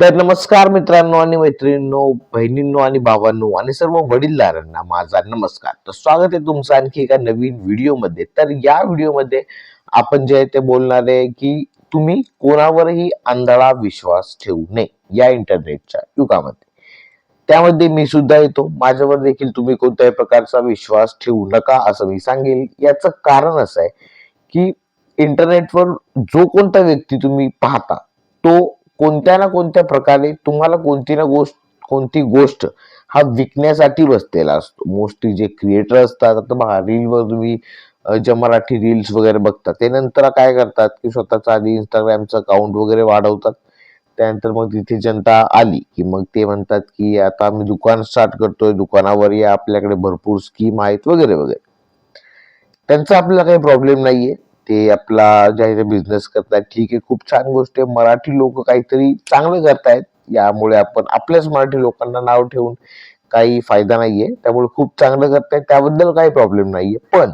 तर नमस्कार मित्रांनो आणि मैत्रिणींनो बहिणींनो आणि भावांनो आणि सर्व वडीलधारांना माझा नमस्कार. तर स्वागत आहे तुमचं आणखी एका नवीन व्हिडिओमध्ये. तर या व्हिडिओमध्ये आपण जे आहे ते बोलणार आहे की तुम्ही कोणावरही आंधळा विश्वास ठेवू नये या इंटरनेटच्या युगामध्ये. त्यामध्ये मी सुद्धा येतो. माझ्यावर देखील तुम्ही कोणत्याही प्रकारचा विश्वास ठेवू नका असं मी सांगेल. याचं कारण असं आहे की इंटरनेटवर जो कोणता व्यक्ती तुम्ही पाहता तो कोणत्या ना कोणत्या प्रकारे तुम्हाला कोणती ना गोष्ट कोणती गोष्ट हा विकण्यासाठी बसलेला असतो. मोस्टली जे क्रिएटर असतात आता बघा रीलवर तुम्ही जे ज्या मराठी रील्स वगैरे बघतात ते नंतर काय करतात की स्वतःचा आधी इंस्टाग्रामचं अकाउंट वगैरे वाढवतात. त्यानंतर मग तिथे जनता आली की मग ते म्हणतात की आता आम्ही दुकान स्टार्ट करतोय दुकानावर या आपल्याकडे भरपूर स्कीम आहेत वगैरे वगैरे. त्यांचा आपल्याला काही प्रॉब्लेम नाहीये. ते आपला ज्या बिझनेस करतात ठीक आहे खूप छान गोष्ट आहे. मराठी लोक काहीतरी चांगलं करतायत. यामुळे आपण आपल्याच मराठी लोकांना नाव ठेवून काही फायदा नाहीये. त्यामुळे खूप चांगलं करतायत. त्याबद्दल काही प्रॉब्लेम नाहीये. पण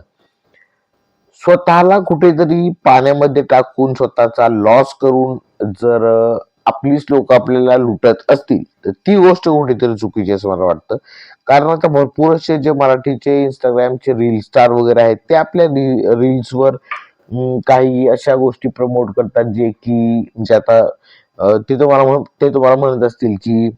स्वतःला कुठेतरी पाण्यामध्ये टाकून स्वतःचा लॉस करून जर आपलीच लोक आपल्याला लुटत असतील तर ती गोष्ट कुठेतरी चुकीची असं मला वाटतं. कारण आता भरपूर असे जे मराठीचे इंस्टाग्रामचे रील स्टार वगैरे आहेत ते आपल्या रील्सवर काही अशा गोष्टी प्रमोट करतात जे की म्हणजे आता ते तुम्हाला म्हण ते तुम्हाला म्हणत असतील की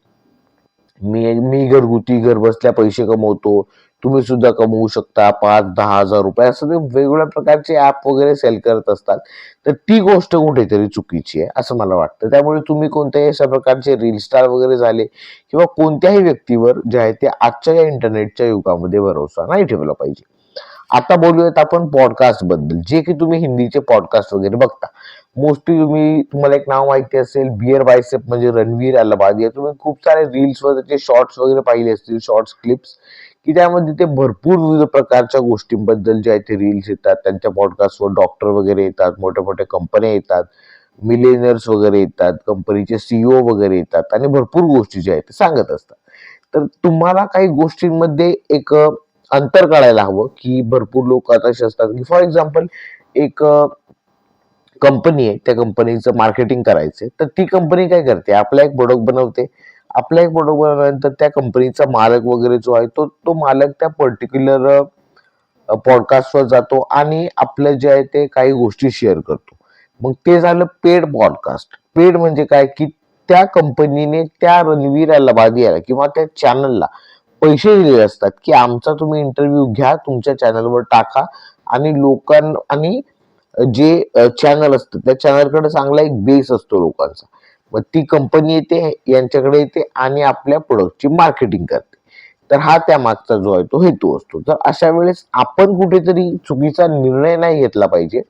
मी मी घरगुती घर बसल्या पैसे कमवतो तुम्ही सुद्धा कमवू शकता पाच दहा हजार रुपये. असं ते वेगवेगळ्या प्रकारचे ऍप वगैरे सेल करत असतात. तर ती गोष्ट कुठेतरी चुकीची आहे असं मला वाटतं. त्यामुळे तुम्ही कोणत्याही अशा प्रकारचे रील स्टार वगैरे झाले किंवा कोणत्याही व्यक्तीवर जे आहे ते आजच्या या इंटरनेटच्या युगामध्ये भरोसा नाही ठेवला पाहिजे. आता बोलूयात आपण पॉडकास्टबद्दल. जे की तुम्ही हिंदीचे पॉडकास्ट वगैरे बघता. मोस्टली तुम्ही तुम्हाला एक नाव माहिती असेल बिअर बायसेप म्हणजे रणवीर अल्लाबादिया तुम्ही खूप सारे रील्स वर त्याचे शॉर्ट्स वगैरे पाहिले असतील शॉर्ट्स क्लिप्स की त्यामध्ये ते भरपूर विविध प्रकारच्या गोष्टींबद्दल जे आहे ते रील्स येतात. त्यांच्या पॉडकास्टवर डॉक्टर वगैरे येतात मोठ्या मोठ्या कंपन्या येतात मिलेनियर्स वगैरे येतात कंपनीचे सीईओ वगैरे येतात आणि भरपूर गोष्टी ज्या आहेत ते सांगत असतात. तर तुम्हाला काही गोष्टींमध्ये एक अंतर काढायला हवं की भरपूर लोक आता असे असतात. की फॉर एक्झाम्पल एक कंपनी आहे त्या कंपनीचं मार्केटिंग करायचं तर ती कंपनी काय करते? आपला एक प्रोडक्ट बनवते. आपला एक प्रोडक्ट बनवल्यानंतर त्या कंपनीचा मालक वगैरे जो आहे तो तो मालक त्या पर्टिक्युलर पॉडकास्टवर जातो आणि आपलं जे आहे ते काही गोष्टी शेअर करतो. मग ते झालं पेड पॉडकास्ट पेड म्हणजे काय? की त्या कंपनीने त्या रणवीर लबादियाला किंवा त्या चॅनलला पैसे दिलेले असतात की आमचा तुम्ही इंटरव्ह्यू घ्या तुमच्या चॅनलवर टाका आणि लोकां आणि जे चॅनल असतं त्या चॅनलकडे चांगला एक बेस असतो लोकांचा. मग ती कंपनी येते यांच्याकडे येते आणि आपल्या प्रोडक्टची मार्केटिंग करते. तर हा त्यामागचा जो आहे तो हेतू असतो. तर अशा वेळेस आपण कुठेतरी चुकीचा निर्णय नाही घेतला पाहिजे.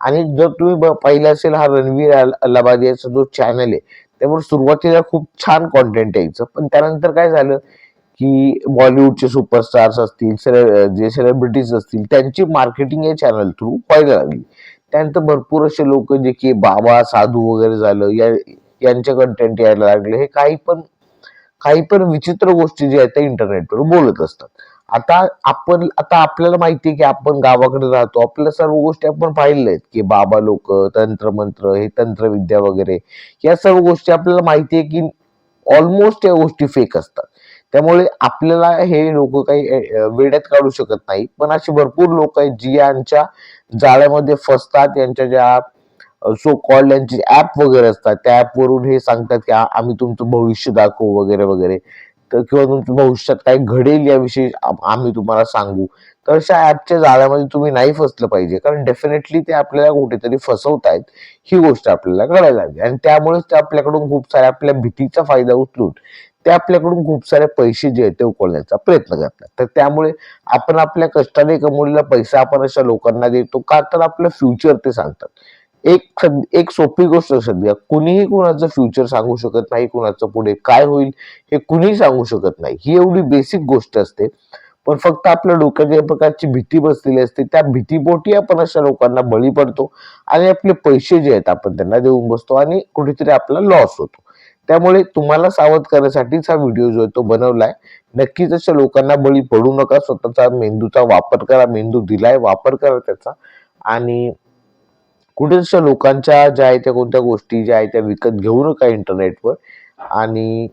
आणि जर तुम्ही ब- पाहिलं असेल हा रणवीर अल- अलाहाबादियाचा जो चॅनल आहे त्यावर सुरुवातीला खूप छान कॉन्टेंट यायचं. पण त्यानंतर काय झालं की बॉलिवूडचे सुपरस्टार्स असतील सेले जे सेलिब्रिटीज असतील त्यांची मार्केटिंग या चॅनल थ्रू व्हायला लागली. त्यानंतर भरपूर असे लोक जे की बाबा साधू वगैरे झालं या यांचे कंटेंट यायला लागले. हे काही पण काही पण विचित्र गोष्टी ज्या आहेत त्या इंटरनेटवर बोलत असतात. आता आपण आता आपल्याला माहिती आहे की आपण गावाकडे राहतो. आपल्या सर्व गोष्टी आपण पाहिल्या आहेत की बाबा लोक तंत्रमंत्र हे तंत्रविद्या वगैरे. या सर्व गोष्टी आपल्याला माहिती आहे की ऑलमोस्ट या गोष्टी फेक असतात. त्यामुळे आपल्याला हे लोक काही वेड्यात काढू शकत नाही पण अशी भरपूर लोक आहेत जी यांच्या जाळ्यामध्ये फसतात यांच्या ज्या सो कॉल यांचे ऍप वगैरे असतात त्या ऍपवरून हे सांगतात की आम्ही तुमचं भविष्य दाखवू वगैरे वगैरे. तर किंवा तुमच्या भविष्यात काय घडेल याविषयी आम्ही तुम्हाला सांगू. तर अशा ऍपच्या जाळ्यामध्ये तुम्ही नाही फसलं पाहिजे. कारण डेफिनेटली ते आपल्याला कुठेतरी फसवतायत ही गोष्ट आपल्याला कळायला लागली. आणि त्यामुळेच ते आपल्याकडून खूप साऱ्या आपल्या भीतीचा फायदा उचलून ते आपल्याकडून खूप सारे पैसे जे आहेत ते उकळण्याचा प्रयत्न करतात. तर त्यामुळे आपण आपल्या कष्टाने कमवलेला पैसा आपण अशा लोकांना देतो का? तर आपलं फ्युचर ते सांगतात. एक एक सोपी गोष्ट सध्या कुणीही कुणाचं फ्युचर सांगू शकत नाही कुणाचं पुढे काय होईल हे कुणीही सांगू शकत नाही. ही एवढी बेसिक गोष्ट असते. पण फक्त आपल्या डोक्यात या प्रकारची भीती बसलेली असते त्या भीतीपोटी आपण अशा लोकांना बळी पडतो आणि आपले पैसे जे आहेत आपण त्यांना देऊन बसतो आणि कुठेतरी आपला लॉस होतो. त्यामुळे तुम्हाला सावध करण्यासाठीच हा व्हिडिओ जो आहे तो बनवलाय. नक्कीच अशा लोकांना बळी पडू नका स्वतःचा मेंदूचा वापर करा मेंदू दिलाय वापर करा त्याचा. आणि कुठे लोकांच्या ज्या आहेत त्या कोणत्या गोष्टी ज्या आहेत त्या विकत घेऊ नका इंटरनेटवर आणि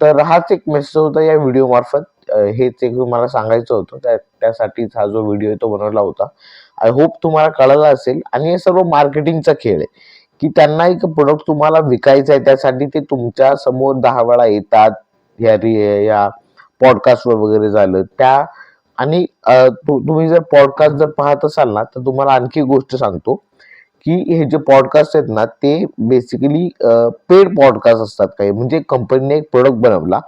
तर हाच एक मेसेज होता या व्हिडिओ मार्फत. हेच एक मला सांगायचं होतं. त्या त्यासाठीच हा जो व्हिडिओ आहे तो बनवला होता. आय होप तुम्हाला कळलं असेल. आणि हे सर्व मार्केटिंगचा खेळ आहे. की त्यांना एक प्रोडक्ट तुम्हाला विकायचं आहे त्यासाठी ते तुमच्यासमोर दहा वेळा येतात. या या पॉडकास्टवर वगैरे झालं. त्या आणि तुम्ही जर पॉडकास्ट जर पाहत असाल ना तर तुम्हाला आणखी गोष्ट सांगतो की हे जे पॉडकास्ट आहेत ना ते बेसिकली पेड पॉडकास्ट असतात काही. म्हणजे कंपनीने एक प्रोडक्ट बनवला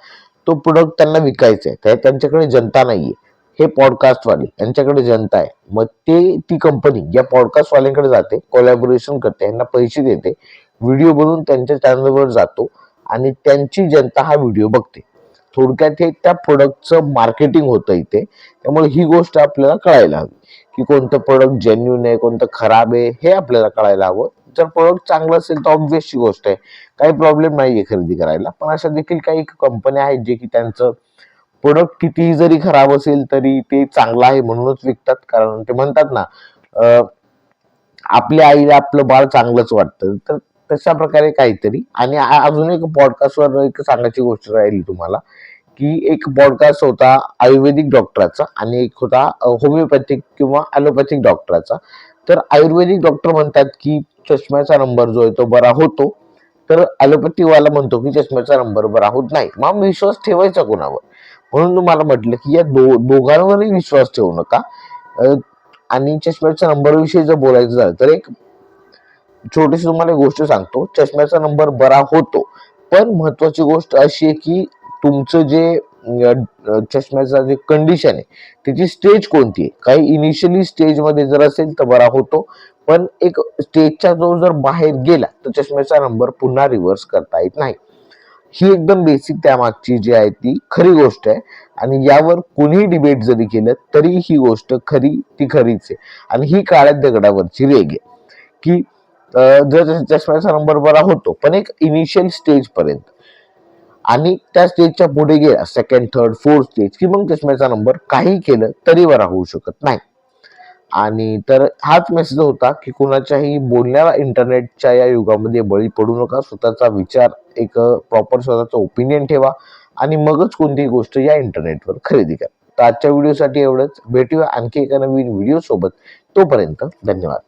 तो प्रोडक्ट त्यांना विकायचा आहे त्यांच्याकडे जनता नाहीये. हे पॉडकास्टवाले यांच्याकडे जनता आहे. मग ते ती कंपनी या पॉडकास्टवाल्यांकडे जाते कोलॅबोरेशन करते यांना पैसे देते व्हिडिओ बनवून त्यांच्या चॅनलवर जातो आणि त्यांची जनता हा व्हिडिओ बघते. थोडक्यात हे त्या प्रोडक्टचं मार्केटिंग होतं इथे. त्यामुळे ही गोष्ट आपल्याला कळायला हवी की कोणतं प्रोडक्ट जेन्युन आहे कोणतं खराब आहे हे आपल्याला कळायला हवं. जर प्रोडक्ट चांगलं असेल तर ऑब्विसची गोष्ट आहे. काही प्रॉब्लेम नाही आहे खरेदी करायला पण अशा देखील काही कंपन्या आहेत जे की त्यांचं प्रोडक्ट कितीही जरी खराब असेल तरी ते चांगलं आहे म्हणूनच विकतात. कारण ते म्हणतात ना आपल्या आईला आपलं बाळ चांगलंच वाटतं. तर तशा प्रकारे काहीतरी. आणि अजून एक पॉडकास्टवर एक सांगायची गोष्ट राहिली तुम्हाला की एक पॉडकास्ट होता आयुर्वेदिक डॉक्टरचा आणि एक होता होमिओपॅथिक किंवा ॲलोपॅथिक डॉक्टरचा तर आयुर्वेदिक डॉक्टर म्हणतात की चष्म्याचा नंबर जो आहे तो बरा होतो. तर ॲलोपॅथीवाला म्हणतो की चष्म्याचा नंबर बरा होत नाही. मग विश्वास ठेवायचा कोणावर? म्हणून तुम्हाला म्हटलं की या दो दोघांवरही विश्वास ठेवू नका. आणि चष्म्याच्या नंबरविषयी जर बोलायचं झालं तर एक छोटीशी तुम्हाला एक गोष्ट सांगतो. चष्म्याचा नंबर बरा होतो. पण महत्वाची गोष्ट अशी आहे की तुमचं जे चष्म्याचा जे कंडिशन आहे त्याची स्टेज कोणती आहे? काही इनिशियली स्टेजमध्ये जर असेल तर बरा होतो. पण एक स्टेजच्या जो जर बाहेर गेला तर चष्म्याचा नंबर पुन्हा रिव्हर्स करता येत नाही. ही एकदम बेसिक त्यामागची जी आहे ती खरी गोष्ट आहे. आणि यावर कोणीही डिबेट जरी केलं तरी ही गोष्ट खरी ती खरीच आहे. आणि ही काळ्या दगडावरची रेग आहे. की जर चष्म्याचा नंबर बरा होतो पण एक इनिशियल स्टेज पर्यंत. आणि त्या स्टेजच्या पुढे गेला सेकंड थर्ड फोर्थ स्टेज की मग चष्म्याचा नंबर काही केलं तरी बरा होऊ शकत नाही. आणि तर हाच मेसेज होता की कुणाच्याही बोलण्याला इंटरनेटच्या या युगामध्ये बळी पडू नका. स्वतःचा विचार एक प्रॉपर स्वतःचा ओपिनियन ठेवा आणि मगच कोणतीही गोष्ट या इंटरनेटवर खरेदी करा. तर आजच्या व्हिडिओसाठी एवढंच. भेटूया आणखी एका नवीन व्हिडिओ सोबत. तोपर्यंत धन्यवाद.